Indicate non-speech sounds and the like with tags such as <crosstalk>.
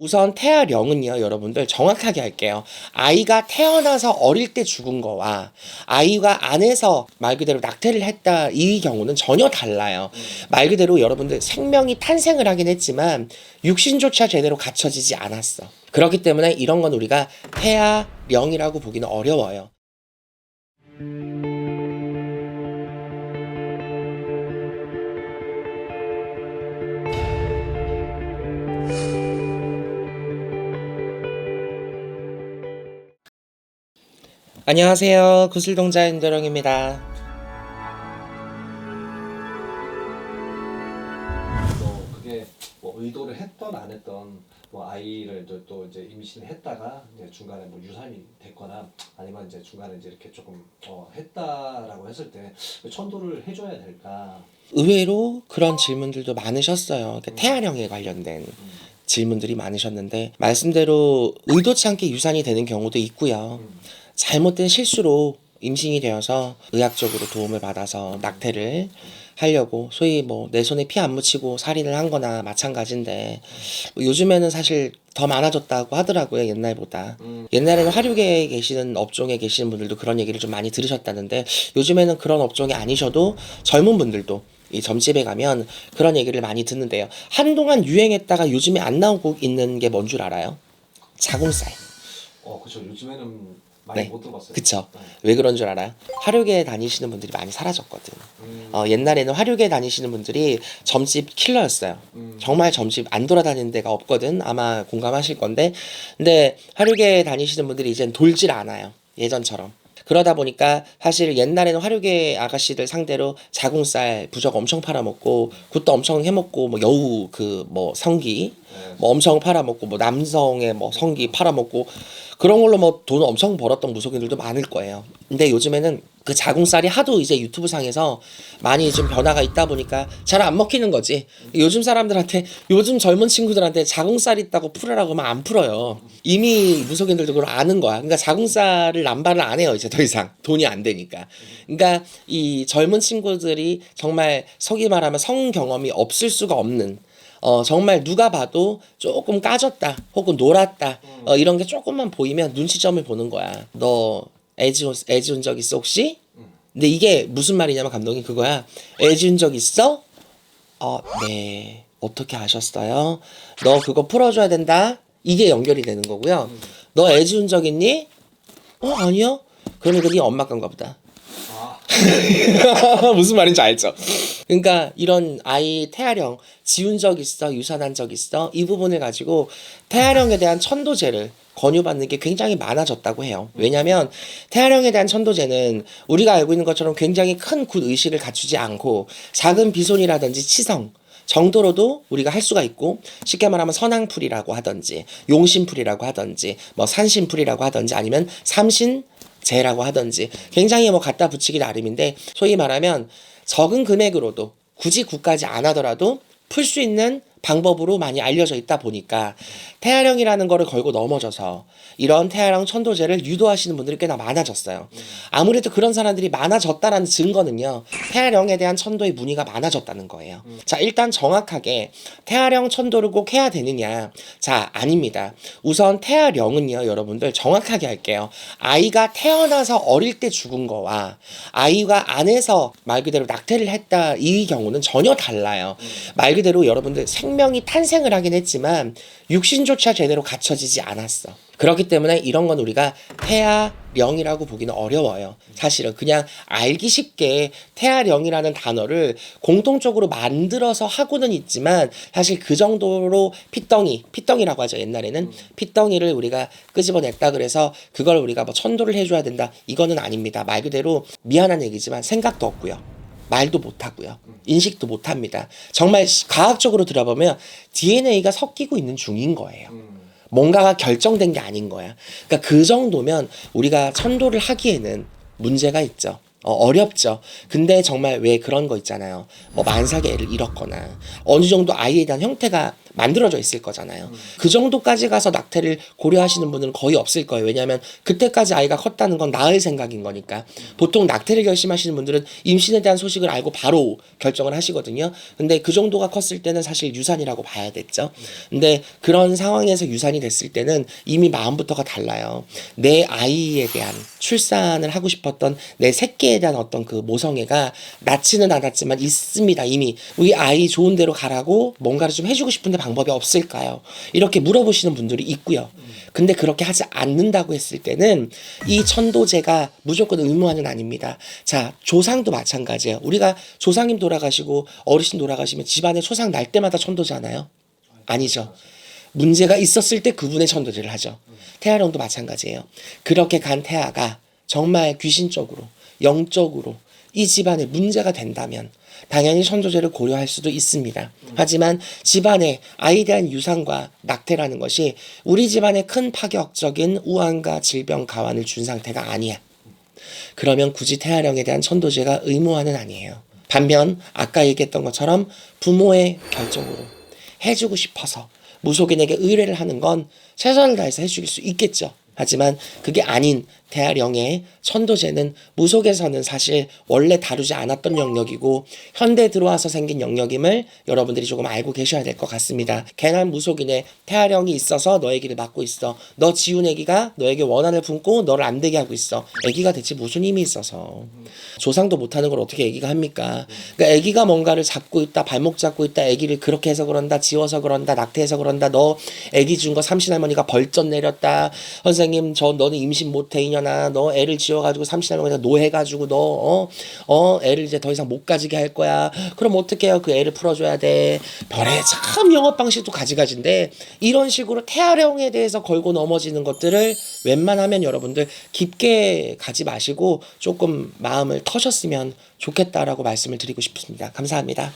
우선 태아령은요, 여러분들 정확하게 할게요. 아이가 태어나서 어릴 때 죽은 거와 아이가 안에서 말 그대로 낙태를 했다 이 경우는 전혀 달라요. 말 그대로 여러분들 생명이 탄생을 하긴 했지만 육신조차 제대로 갖춰지지 않았어. 그렇기 때문에 이런 건 우리가 태아령이라고 보기는 어려워요. 안녕하세요. 구슬동자 인도령입니다. 뭐 그게 뭐 의도를 했던 안 했던 뭐 아이를 또, 또 이제 임신을 했다가 이제 중간에 뭐 유산이 됐거나 아니면 이제 중간에 이제 이렇게 조금 어, 했다라고 했을 때 천도를 해줘야 될까? 의외로 그런 질문들도 많으셨어요. 그 태아령에 관련된 질문들이 많으셨는데 말씀대로 의도치 않게 유산이 되는 경우도 있고요. 음. 잘못된 실수로 임신이 되어서 의학적으로 도움을 받아서 낙태를 하려고 소위 뭐 내 손에 피 안 묻히고 살인을 한 거나 마찬가지인데 뭐 요즘에는 사실 더 많아졌다고 하더라고요 옛날보다 음. 옛날에는 화류계에 계시는 업종에 계시는 분들도 그런 얘기를 좀 많이 들으셨다는데 요즘에는 그런 업종이 아니셔도 젊은 분들도 이 점집에 가면 그런 얘기를 많이 듣는데요 한동안 유행했다가 요즘에 안 나오고 있는 게 뭔 줄 알아요? 자궁살 어 그렇죠. 요즘에는 많이 네. 못 들어봤어요. 그쵸 네. 왜 그런 줄 알아요? 화류계 다니시는 분들이 많이 사라졌거든 음. 어, 옛날에는 화류계 다니시는 분들이 점집 킬러였어요. 음. 정말 점집 안 돌아다니는 데가 없거든. 아마 공감하실 건데. 근데 화류계 다니시는 분들이 이젠 돌질 않아요. 예전처럼. 그러다 보니까 사실 옛날에는 화류계 아가씨들 상대로 자궁살 부적 엄청 팔아먹고 굿도 엄청 해먹고 뭐 여우 그 뭐 성기 네. 뭐 엄청 팔아먹고 뭐 남성의 뭐 성기 팔아먹고 그런 걸로 뭐 돈 엄청 벌었던 무속인들도 많을 거예요. 근데 요즘에는 그 자궁살이 하도 이제 유튜브 상에서 많이 좀 변화가 있다 보니까 잘 안 먹히는 거지. 요즘 사람들한테 요즘 젊은 친구들한테 자궁살 있다고 풀으라고 하면 안 풀어요. 이미 무속인들도 그걸 아는 거야. 그러니까 자궁살을 남발을 안 해요 이제 더 이상 돈이 안 되니까. 그러니까 이 젊은 친구들이 정말 속이 말하면 성 경험이 없을 수가 없는 어 정말 누가 봐도 조금 까졌다 혹은 놀았다 어 이런 게 조금만 보이면 눈치점을 보는 거야. 너 애지 온 애지 온 적 있어 혹시? 근데 이게 무슨 말이냐면 감독님 그거야. 애지 온 적 있어? 어 네. 어떻게 아셨어요? 너 그거 풀어줘야 된다. 이게 연결이 되는 거고요. 너 애지 온 적 있니? 어 아니요. 그러면 그네 엄마 건가 보다. 아, <laughs> 무슨 말인지 알죠? 그러니까 이런 아이 태아령 지운 적 있어 유산한 적 있어 이 부분을 가지고 태아령에 대한 천도제를 권유받는 게 굉장히 많아졌다고 해요. 왜냐하면 태아령에 대한 천도제는 우리가 알고 있는 것처럼 굉장히 큰 굿 의식을 갖추지 않고 작은 비손이라든지 치성 정도로도 우리가 할 수가 있고 쉽게 말하면 선앙풀이라고 하든지 용신풀이라고 하든지 뭐 산신풀이라고 하든지 아니면 삼신 제라고 하든지 굉장히 뭐 갖다 붙이기 나름인데 소위 말하면 적은 금액으로도 굳이 굳까지 안 하더라도 풀 수 있는 방법으로 많이 알려져 있다 보니까 태아령이라는 거를 걸고 넘어져서 이런 태아령 천도제를 유도하시는 분들이 꽤나 많아졌어요. 아무래도 그런 사람들이 많아졌다라는 증거는요. 태아령에 대한 천도의 문의가 많아졌다는 거예요. 자, 일단 정확하게 태아령 천도를 꼭 해야 되느냐? 자, 아닙니다. 우선 태아령은요, 여러분들 정확하게 할게요. 아이가 태어나서 어릴 때 죽은 거와 아이가 안에서 말 그대로 낙태를 했다 이 경우는 전혀 달라요. 말 그대로 여러분들 생 명이 탄생을 하긴 했지만 육신조차 제대로 갖춰지지 않았어. 그렇기 때문에 이런 건 우리가 태아령이라고 보기는 어려워요. 사실은 그냥 알기 쉽게 태아령이라는 단어를 공통적으로 만들어서 하고는 있지만 사실 그 정도로 피덩이, 피덩이라고 하죠 옛날에는 피덩이를 우리가 끄집어냈다 그래서 그걸 우리가 뭐 천도를 해줘야 된다 이거는 아닙니다. 말 그대로 미안한 얘기지만 생각도 없고요. 말도 못하고요. 인식도 못합니다. 정말 시- 과학적으로 들어보면 DNA가 섞이고 있는 중인 거예요. 음. 뭔가가 결정된 게 아닌 거야. 그러니까 그 정도면 우리가 천도를 하기에는 문제가 있죠. 어, 어렵죠. 근데 정말 왜 그런 거 있잖아요. 뭐 만삭의 애를 잃었거나 어느 정도 아이에 대한 형태가 만들어져 있을 거잖아요. 그 정도까지 가서 낙태를 고려하시는 분은 거의 없을 거예요. 왜냐하면 그때까지 아이가 컸다는 건 낳을 생각인 거니까. 보통 낙태를 결심하시는 분들은 임신에 대한 소식을 알고 바로 결정을 하시거든요. 근데 그 정도가 컸을 때는 사실 유산이라고 봐야 됐죠. 근데 그런 상황에서 유산이 됐을 때는 이미 마음부터가 달라요. 내 아이에 대한 출산을 하고 싶었던 내 새끼에 대한 어떤 그 모성애가 낳지는 않았지만 있습니다. 이미 우리 아이 좋은 대로 가라고 뭔가를 좀 해주고 싶은데 방법이 없을까요? 이렇게 물어보시는 분들이 있고요. 근데 그렇게 하지 않는다고 했을 때는 이 천도제가 무조건 의무화는 아닙니다. 자, 조상도 마찬가지예요. 우리가 조상님 돌아가시고 어르신 돌아가시면 집안에 초상 날 때마다 천도잖아요. 아니죠. 문제가 있었을 때 그분의 천도제를 하죠. 태아령도 마찬가지예요. 그렇게 간 태아가 정말 귀신적으로, 영적으로 이 집안에 문제가 된다면 당연히 천도제를 고려할 수도 있습니다. 하지만 집안에 아이에 대한 유산과 낙태라는 것이 우리 집안에 큰 파격적인 우환과 질병 가환을 준 상태가 아니야. 그러면 굳이 태아령에 대한 천도제가 의무화는 아니에요. 반면 아까 얘기했던 것처럼 부모의 결정으로 해주고 싶어서 무속인에게 의뢰를 하는 건 최선을 다해서 해줄 수 있겠죠. 하지만 그게 아닌 대아령의 천도제는 무속에서는 사실 원래 다루지 않았던 영역이고 현대 들어와서 생긴 영역임을 여러분들이 조금 알고 계셔야 될 것 같습니다. 괜한 무속인의 태아령이 있어서 너의 길을 막고 있어. 너 지운 애기가 너에게 원한을 품고 너를 안 되게 하고 있어. 애기가 대체 무슨 힘이 있어서 조상도 못하는 걸 어떻게 애기가 합니까? 그러니까 애기가 뭔가를 잡고 있다, 발목 잡고 있다, 애기를 그렇게 해서 그런다, 지워서 그런다, 낙태해서 그런다. 너 애기 준 거 삼신 할머니가 벌점 내렸다. 선생님 저 너는 임신 못해 이 년아. 너 애를 지워가지고 삼신 할머니가 노해가지고 너어어 어, 애를 이제 더 이상 못 가지게 할 거야. 그럼 어떻게 해요? 그 애를 풀어줘야 돼. 별의 참 영업 방식도 가지가지인데 이런 식으로 태아령에 대해서 걸고 넘어지는 것들을 웬만하면 여러분들 깊게 가지 마시고 조금 마음을 터셨으면 좋겠다라고 말씀을 드리고 싶습니다. 감사합니다.